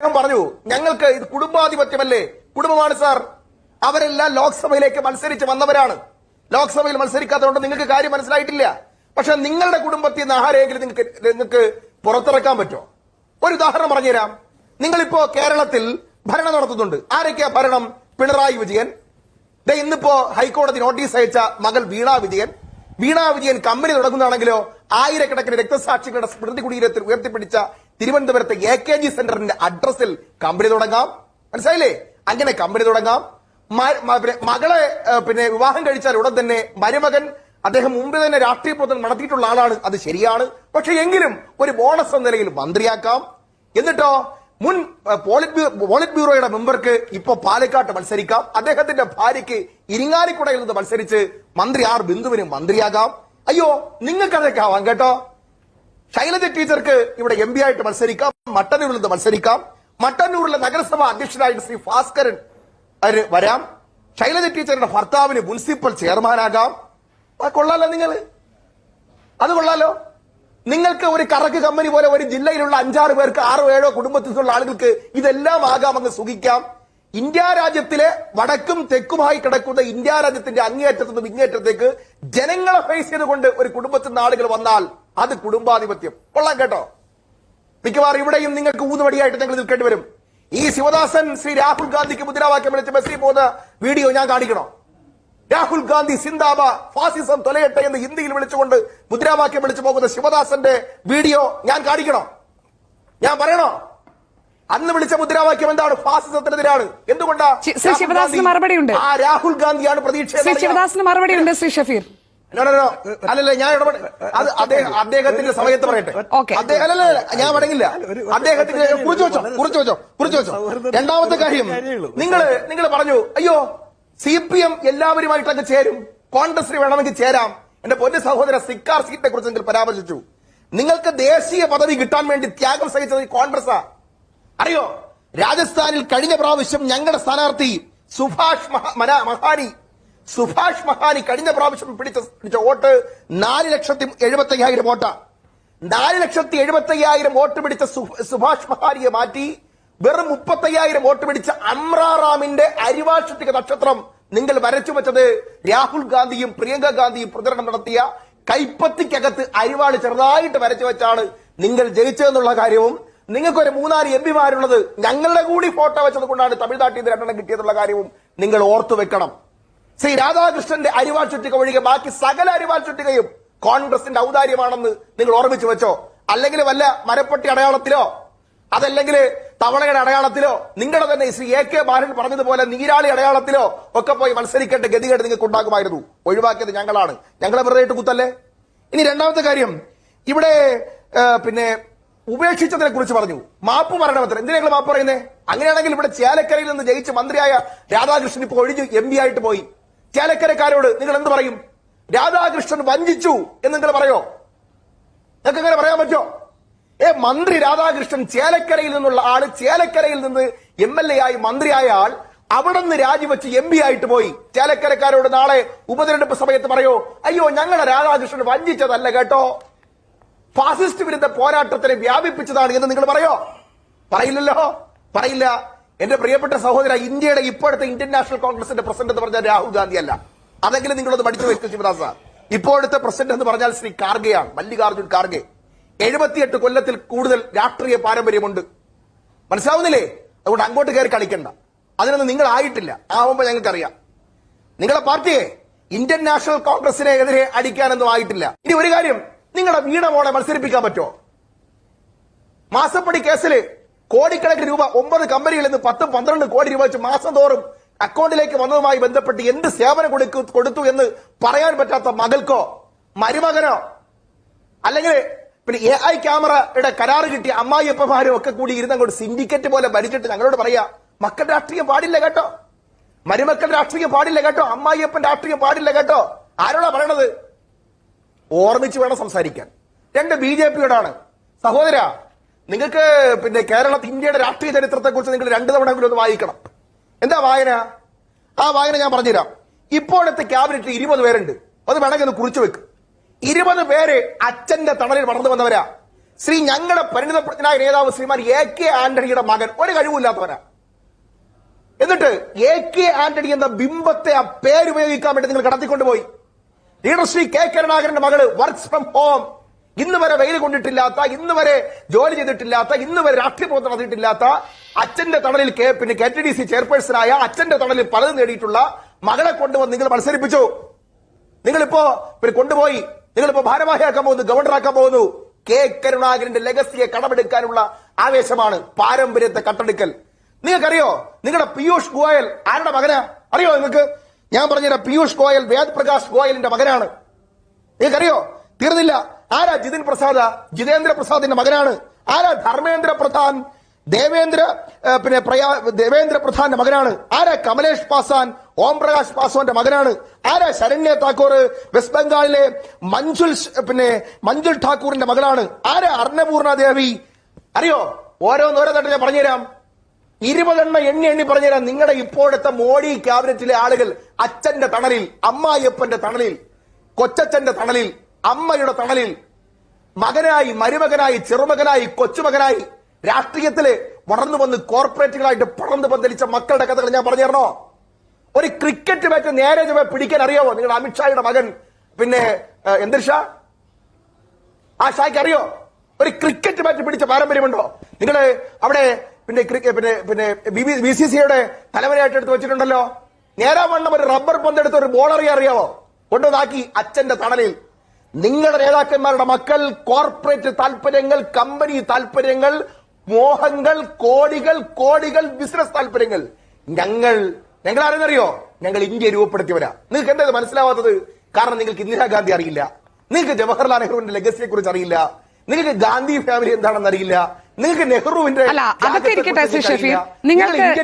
അദ്ദേഹം പറഞ്ഞു ഞങ്ങൾക്ക് ഇത് കുടുംബാധിപത്യമല്ലേ? കുടുംബമാണ് സാർ. അവരെല്ലാം ലോക്സഭയിലേക്ക് മത്സരിച്ച് വന്നവരാണ്. ലോക്സഭയിൽ മത്സരിക്കാത്തതുകൊണ്ട് നിങ്ങൾക്ക് കാര്യം മനസ്സിലായിട്ടില്ല. പക്ഷെ നിങ്ങളുടെ കുടുംബത്തിൽ നിന്ന് ആരെങ്കിലും നിങ്ങൾക്ക് നിങ്ങൾക്ക് പുറത്തിറക്കാൻ പറ്റുമോ? ഒരു ഉദാഹരണം പറഞ്ഞുതരാം. നിങ്ങളിപ്പോ കേരളത്തിൽ ഭരണം നടത്തുന്നുണ്ട്. ആരൊക്കെയാ ഭരണം? പിണറായി വിജയൻ. ദേ ഇന്നിപ്പോ ഹൈക്കോടതി നോട്ടീസ് അയച്ച മകൾ വീണ വിജയൻ. വീണ വിജയൻ കമ്പനി തുടങ്ങുന്നതാണെങ്കിലോ ആയിരക്കണക്കിന് രക്തസാക്ഷികളുടെ സ്മൃതി കുടീരത്തിൽ ഉയർത്തിപ്പിടിച്ച തിരുവനന്തപുരത്തെ എ കെ ജി സെന്ററിന്റെ അഡ്രസ്സിൽ കമ്പനി തുടങ്ങാം. മനസ്സിലായില്ലേ? അങ്ങനെ കമ്പനി തുടങ്ങാം. മകളെ പിന്നെ വിവാഹം കഴിച്ചാൽ ഉടൻ തന്നെ മരുമകൻ അദ്ദേഹം മുമ്പ് തന്നെ രാഷ്ട്രീയ പ്രവർത്തനം നടത്തിയിട്ടുള്ള ആളാണ്. അത് ശരിയാണ്. പക്ഷെ എങ്കിലും ഒരു ബോണസ് എന്ന നിലയിൽ മന്ത്രിയാക്കാം. എന്നിട്ടോ മുൻ പോളിറ്റ് പോളിറ്റ് ബ്യൂറോയുടെ മെമ്പർക്ക് ഇപ്പൊ പാലക്കാട്ട് മത്സരിക്കാം. അദ്ദേഹത്തിന്റെ ഭാര്യയ്ക്ക് ഇരിങ്ങാലിക്കുടയിൽ നിന്ന് മത്സരിച്ച് മന്ത്രി ആർ ബിന്ദുവിന് മന്ത്രിയാകാം. അയ്യോ നിങ്ങൾക്ക് അതൊക്കെ ആവാം കേട്ടോ. ശൈലജ ടീച്ചർക്ക് ഇവിടെ എം പി ആയിട്ട് മത്സരിക്കാം. മട്ടന്നൂരിൽ നിന്ന് മത്സരിക്കാം. മട്ടന്നൂരിലെ നഗരസഭ അധ്യക്ഷനായിട്ട് ശ്രീ ഭാസ്കരൻ വരാം. ശൈലജ ടീച്ചറുടെ ഭർത്താവിന് മുനിസിപ്പൽ ചെയർമാനാകാം. കൊള്ളാലോ നിങ്ങൾ അത് കൊള്ളാലോ? നിങ്ങൾക്ക് ഒരു കറക്ക് കമ്പനി പോലെ ഒരു ജില്ലയിലുള്ള അഞ്ചാറ് പേർക്ക് ആറോ ഏഴോ കുടുംബത്തിൽ നിന്നുള്ള ആളുകൾക്ക് ഇതെല്ലാം ആകാമെന്ന് സുഖിക്കാം. ഇന്ത്യ രാജ്യത്തിലെ വടക്കും തെക്കുമായി കിടക്കുന്ന ഇന്ത്യ രാജ്യത്തിന്റെ അങ്ങേയറ്റത്തു നിന്നും ഇങ്ങേറ്റത്തേക്ക് ജനങ്ങളെ ഫേസ് ചെയ്തുകൊണ്ട് ഒരു കുടുംബത്തിൽ നിന്ന് ആളുകൾ വന്നാൽ അത് കുടുംബാധിപത്യം. കൊള്ളാം കേട്ടോ. മിക്കവാറും ഇവിടെയും നിങ്ങൾക്ക് ഊന്നുവടിയായിട്ട് നിങ്ങൾ നിൽക്കേണ്ടി വരും ഈ ശിവദാസൻ ശ്രീ രാഹുൽ ഗാന്ധിക്ക് മുദ്രാവാക്യം വിളിച്ച് ബസ്സിൽ പോകുന്ന വീഡിയോ ഞാൻ കാണിക്കണോ? രാഹുൽ ഗാന്ധി സിന്ദാബ ഫാസിസം തൊലയട്ടെ എന്ന് ഹിന്ദിയിൽ വിളിച്ചുകൊണ്ട് മുദ്രാവാക്യം വിളിച്ചു പോകുന്ന ശിവദാസന്റെ വീഡിയോ ഞാൻ കാണിക്കണോ? ഞാൻ പറയണോ? അന്ന് വിളിച്ച മുദ്രാവാക്യം എന്താണ്? ഫാസിസത്തിനെതിരാണ്. എന്തുകൊണ്ടാണ്. ആ രാഹുൽ ഗാന്ധിയാണ് പ്രതീക്ഷ ശ്രീ ശിവദാസിന് മറുപടിയുണ്ട് ശ്രീ ഷഫീർ. അല്ലല്ല ഞാൻ ഇടപെട അത് അദ്ദേഹം അദ്ദേഹത്തിന്റെ സമയത്ത് പറയട്ടെ. അല്ലല്ല ഞാൻ മടങ്ങില്ല. അദ്ദേഹത്തിന്റെ കുറിച്ച് വെച്ചോ കുറിച്ച് വെച്ചോ കുറിച്ച് വെച്ചോ. രണ്ടാമത്തെ കാര്യം നിങ്ങൾ നിങ്ങൾ പറഞ്ഞു അയ്യോ സി പി എം എല്ലാവരുമായിട്ടൊക്കെ ചേരും. കോൺഗ്രസ് വേണമെങ്കിൽ ചേരാം. എന്റെ പൊന്നു സഹോദര സിക്കാർ സീറ്റിനെ കുറിച്ച് നിങ്ങൾ പരാമർശിച്ചു. നിങ്ങൾക്ക് ദേശീയ പദവി കിട്ടാൻ വേണ്ടി ത്യാഗം സഹിച്ചത് കോൺഗ്രസാ അറിയോ? രാജസ്ഥാനിൽ കഴിഞ്ഞ പ്രാവശ്യം ഞങ്ങളുടെ സ്ഥാനാർത്ഥി സുഭാഷ് മഹാ മന- മഹാനി സുഭാഷ് മഹാനി കഴിഞ്ഞ പ്രാവശ്യം പിടിച്ച പിടിച്ച വോട്ട് നാല് ലക്ഷത്തി എഴുപത്തി അയ്യായിരം വോട്ടാ. നാല് ലക്ഷത്തി എഴുപത്തി അയ്യായിരം വോട്ട് പിടിച്ച സുഭാഷ് മഹാനിയെ മാറ്റി വെറും മുപ്പത്തയ്യായിരം വോട്ട് പിടിച്ച അമ്രാറാമിന്റെ അരിവാശത്തിക നക്ഷത്രം നിങ്ങൾ വരച്ചു വെച്ചത് രാഹുൽ ഗാന്ധിയും പ്രിയങ്ക ഗാന്ധിയും പ്രചരണം നടത്തിയ കൈപ്പത്തിക്കകത്ത് അരിവാൾ ചെറുതായിട്ട് വരച്ചു വെച്ചാണ് നിങ്ങൾ ജയിച്ചതെന്നുള്ള കാര്യവും നിങ്ങൾക്കൊരു മൂന്നാൽ എം പിമാരുള്ളത് ഞങ്ങളുടെ കൂടി ഫോട്ടോ വെച്ചത് കൊണ്ടാണ് തമിഴ്നാട്ടിൽ നിന്ന് രണ്ടെണ്ണം കിട്ടിയതുള്ള കാര്യവും നിങ്ങൾ ഓർത്തു വെക്കണം. ശ്രീ രാധാകൃഷ്ണന്റെ അരിവാൾ ചുറ്റിക ഒഴികെ ബാക്കി സകല അരിവാൾ ചുറ്റികയും കോൺഗ്രസിന്റെ ഔദാര്യമാണെന്ന് നിങ്ങൾ ഓർമ്മിച്ചു വെച്ചോ? അല്ലെങ്കിൽ വല്ല മരപ്പട്ടി അടയാളത്തിലോ? അതല്ലെങ്കിൽ തവളയുടെ അടയാളത്തിലോ? നിങ്ങളുടെ തന്നെ ശ്രീ എ കെ ബാലൻ പറഞ്ഞതുപോലെ നീരാളി അടയാളത്തിലോ ഒക്കെ പോയി മത്സരിക്കേണ്ട ഗതികേട് നിങ്ങൾക്ക് ഉണ്ടാകുമായിരുന്നു. ഒഴിവാക്കിയത് ഞങ്ങളാണ്. ഞങ്ങളെ വെറുതെ ഇട്ട് കുത്തല്ലേ? ഇനി രണ്ടാമത്തെ കാര്യം. ഇവിടെ പിന്നെ ഉപേക്ഷിച്ചതിനെ കുറിച്ച് പറഞ്ഞു. മാപ്പ് പറയണമത്ര എന്തിനാ നിങ്ങൾ മാപ്പ് പറയുന്നത് അങ്ങനെയാണെങ്കിൽ ഇവിടെ ചേലക്കരയിൽ നിന്ന് ജയിച്ച് മന്ത്രിയായ രാധാകൃഷ്ണൻ ഇപ്പോൾ ഒഴിഞ്ഞ് എം പി ആയിട്ട് പോയി. ചേലക്കരക്കാരോട് നിങ്ങൾ എന്ത് പറയും? രാധാകൃഷ്ണൻ വഞ്ചിച്ചു എന്ന് നിങ്ങൾ പറയോ? നിങ്ങൾക്ക് അങ്ങനെ പറയാൻ പറ്റോ ഏ മന്ത്രി രാധാകൃഷ്ണൻ ചേലക്കരയിൽ നിന്നുള്ള ആൾ ചേലക്കരയിൽ നിന്ന് എം എൽ എ ആയി മന്ത്രിയായ ആൾ അവിടെ നിന്ന് രാജിവെച്ച് എം പി ആയിട്ട് പോയി. ചേലക്കരക്കാരോട് നാളെ ഉപതെരഞ്ഞെടുപ്പ് സമയത്ത് പറയോ? അയ്യോ ഞങ്ങളെ രാധാകൃഷ്ണൻ വഞ്ചിച്ചതല്ല കേട്ടോ. ഫാസിസ്റ്റ് വിരുദ്ധ പോരാട്ടത്തിനെ വ്യാപിപ്പിച്ചതാണ് എന്ന് നിങ്ങൾ പറയോ? പറയില്ലല്ലോ? പറയില്ല. എന്റെ പ്രിയപ്പെട്ട സഹോദര ഇന്ത്യയുടെ ഇപ്പോഴത്തെ ഇന്ത്യൻ നാഷണൽ കോൺഗ്രസിന്റെ പ്രസിഡന്റ് എന്ന് പറഞ്ഞാൽ രാഹുൽ ഗാന്ധി അല്ല അതെങ്കിലും നിങ്ങളൊന്ന് പഠിച്ചു വെക്കും ശിവദാസ ഇപ്പോഴത്തെ പ്രസിഡന്റ് എന്ന് പറഞ്ഞാൽ ശ്രീ കാർഗെയാണ് മല്ലികാർജുൻ കാർഗെ എഴുപത്തിയെട്ട് കൊല്ലത്തിൽ കൂടുതൽ രാഷ്ട്രീയ പാരമ്പര്യമുണ്ട്. മനസ്സിലാവുന്നില്ലേ? അതുകൊണ്ട് അങ്ങോട്ട് കയറി കളിക്കണ്ട. അതിനൊന്നും നിങ്ങൾ ആയിട്ടില്ല ആവുമ്പോ ഞങ്ങൾക്കറിയാം. നിങ്ങളുടെ പാർട്ടിയെ ഇന്ത്യൻ നാഷണൽ കോൺഗ്രസിനെ എതിരെ അടിക്കാനൊന്നും ആയിട്ടില്ല. ഇനി ഒരു കാര്യം നിങ്ങളുടെ വീണ മോളെ മത്സരിപ്പിക്കാൻ പറ്റുമോ? മാസപ്പടി കേസിൽ കോടിക്കണക്കിന് രൂപ ഒമ്പത് കമ്പനികളിൽ നിന്ന് പത്ത് പന്ത്രണ്ട് കോടി രൂപ വെച്ച് മാസം തോറും അക്കൗണ്ടിലേക്ക് വന്നതുമായി ബന്ധപ്പെട്ട് എന്ത് സേവനം കൊടുക്കു കൊടുത്തു എന്ന് പറയാൻ പറ്റാത്ത മകൾക്കോ മരുമകനോ അല്ലെങ്കിൽ പിന്നെ എ ഐ ക്യാമറയുടെ കരാറ് കിട്ടിയ അമ്മായിയപ്പമാരും ഒക്കെ കൂടി ഇരുന്ന് അങ്ങോട്ട് സിൻഡിക്കേറ്റ് പോലെ ഭരിച്ചിട്ട് ഞങ്ങളോട് പറയാ മക്കൾ രാഷ്ട്രീയം പാടില്ല കേട്ടോ. മരുമക്കൾ രാഷ്ട്രീയം പാടില്ല കേട്ടോ. അമ്മായിയപ്പൻ രാഷ്ട്രീയം പാടില്ല കേട്ടോ. ആരോടാ പറയണത്? ഓർമ്മിച്ച് വേണം സംസാരിക്കാൻ. രണ്ട് ബി ജെ പിയോടാണ്. സഹോദര നിങ്ങൾക്ക് പിന്നെ കേരളത്തിൽ ഇന്ത്യയുടെ രാഷ്ട്രീയ ചരിത്രത്തെ കുറിച്ച് നിങ്ങൾ രണ്ടു തവണ ഒന്ന് വായിക്കണം. എന്താ വായന? ആ വായന ഞാൻ പറഞ്ഞുതരാം. ഇപ്പോഴത്തെ ക്യാബിനറ്റിൽ ഇരുപത് പേരുണ്ട്. അത് വേണമെങ്കിൽ ഒന്ന് കുറിച്ചു വെക്ക്. ഇരുപത് പേര് അച്ഛന്റെ തണലിൽ വളർന്നു വന്നവരാ. ശ്രീ ഞങ്ങളുടെ പരിണിതപ്രജ്ഞനായ നേതാവ് ശ്രീമാൻ എ കെ ആന്റണിയുടെ മകൻ. ഒരു കഴിവില്ലാത്തവരാ എന്നിട്ട് എ കെ ആന്റണി എന്ന ബിംബത്തെ ആ പേരുപയോഗിക്കാൻ വേണ്ടി നിങ്ങൾ കടത്തിക്കൊണ്ടുപോയി. ലീഡർ ശ്രീ കെ കരുണാകരന്റെ മകൾ വർക്ക്സ് ഫ്രം ഹോം ഇന്ന് വരെ വെയിൽ കൊണ്ടിട്ടില്ലാത്ത ഇന്ന് വരെ ജോലി ചെയ്തിട്ടില്ലാത്ത ഇന്ന് വരെ രാഷ്ട്രീയ പ്രവർത്തനം നടത്തിയിട്ടില്ലാത്ത അച്ഛന്റെ തണലിൽ കെ പിന്നെ കെ ടി ഡി സി ചെയർപേഴ്സണായ അച്ഛന്റെ തണലിൽ പലതും നേടിയിട്ടുള്ള മകളെ കൊണ്ടുവന്ന് നിങ്ങൾ മത്സരിപ്പിച്ചു. നിങ്ങളിപ്പോ പിന്നെ കൊണ്ടുപോയി. നിങ്ങളിപ്പോ ഭാരവാഹിയാക്കാൻ പോകുന്നു ഗവർണറാക്കാൻ പോകുന്നു. കെ കരുണാകരന്റെ ലെഗസിയെ കടമെടുക്കാനുള്ള ആവേശമാണ് പാരമ്പര്യത്തെ കട്ടെടുക്കൽ നിങ്ങൾക്കറിയോ? നിങ്ങളുടെ പീയൂഷ് ഗോയൽ ആരുടെ മകനാ? അറിയോ നിങ്ങൾക്ക്? ഞാൻ പറഞ്ഞ പീയൂഷ് ഗോയൽ വേദ് പ്രകാശ് ഗോയലിന്റെ മകനാണ്. നിങ്ങൾക്കറിയോ? തീർന്നില്ല. ആരാ ജിതിൻ പ്രസാദ്? ജിതേന്ദ്ര പ്രസാദിന്റെ മകനാണ്. ആരാ ധർമ്മേന്ദ്ര പ്രധാൻ? ദേവേന്ദ്ര പിന്നെ പ്രയാ ദേവേന്ദ്ര പ്രധാന്റെ മകനാണ്. ആരാ കമലേഷ് പാസ്വാൻ ഓം പ്രകാശ് പാസ്വാന്റെ മകനാണ്. ആരാ ശരണ്യ താക്കൂർ? വെസ്റ്റ് ബംഗാളിലെ മഞ്ജുൽ പിന്നെ മഞ്ജുൽ ഠാക്കൂറിന്റെ മകളാണ്. ആരാ അർണപൂർണ ദേവി? അറിയോ? ഓരോന്നോരോന്നായിട്ട് ഞാൻ പറഞ്ഞുതരാം. ഇരുപതെണ്ണ എണ്ണി എണ്ണി പറഞ്ഞുതരാം. നിങ്ങളുടെ ഇപ്പോഴത്തെ മോഡി ക്യാബിനറ്റിലെ ആളുകൾ അച്ഛന്റെ തണലിൽ അമ്മായിയപ്പന്റെ തണലിൽ കൊച്ചച്ഛന്റെ തണലിൽ അമ്മയുടെ തണലിൽ മകനായി മരുമകനായി ചെറുമകനായി കൊച്ചുമകനായി രാഷ്ട്രീയത്തിൽ വളർന്നു വന്ന് കോർപ്പറേറ്റുകളായിട്ട് പടർന്നു പന്തലിച്ച മക്കളുടെ കഥകൾ ഞാൻ പറഞ്ഞു തരണോ ഒരു ക്രിക്കറ്റ് മാച്ച് നേരെ ചുമ പിടിക്കാൻ അറിയാവോ? നിങ്ങളുടെ അമിത്ഷായുടെ മകൻ. പിന്നെ എന്തിർ ഷാ? ആ ഷായ്ക്ക് അറിയോ? ഒരു ക്രിക്കറ്റ് മാച്ച് പിടിച്ച പാരമ്പര്യമുണ്ടോ? നിങ്ങൾ അവിടെ പിന്നെ പിന്നെ പിന്നെ ബി സി സിയുടെ തലവനായിട്ട് എടുത്ത് വെച്ചിട്ടുണ്ടല്ലോ. നേരാവണ്ണം ഒരു റബ്ബർ പന്തെടുത്ത് ഒരു ബോളറിയെ അറിയാവോ? കൊണ്ടുവന്നാക്കി അച്ഛന്റെ തണലിൽ. നിങ്ങളുടെ നേതാക്കന്മാരുടെ മക്കൾ കോർപ്പറേറ്റ് താല്പര്യങ്ങൾ കമ്പനി താല്പര്യങ്ങൾ മോഹങ്ങൾ കോടികൾ കോടികൾ ബിസിനസ് താല്പര്യങ്ങൾ ഞങ്ങൾ ഞങ്ങൾ ആരെന്നറിയോ? ഞങ്ങൾ ഇന്ത്യ രൂപപ്പെടുത്തിയവരാ നിങ്ങൾക്ക് എന്താ മനസ്സിലാവാത്തത്? കാരണം നിങ്ങൾക്ക് ഇന്ദിരാഗാന്ധി അറിയില്ല. നിങ്ങൾക്ക് ജവഹർലാൽ നെഹ്റുവിന്റെ ലെഗസിയെ കുറിച്ച് അറിയില്ല. നിങ്ങൾക്ക് ഗാന്ധി ഫാമിലി എന്താണെന്ന് അറിയില്ല. നിങ്ങൾക്ക് നെഹ്റുവിന്റെ. നിങ്ങൾക്ക്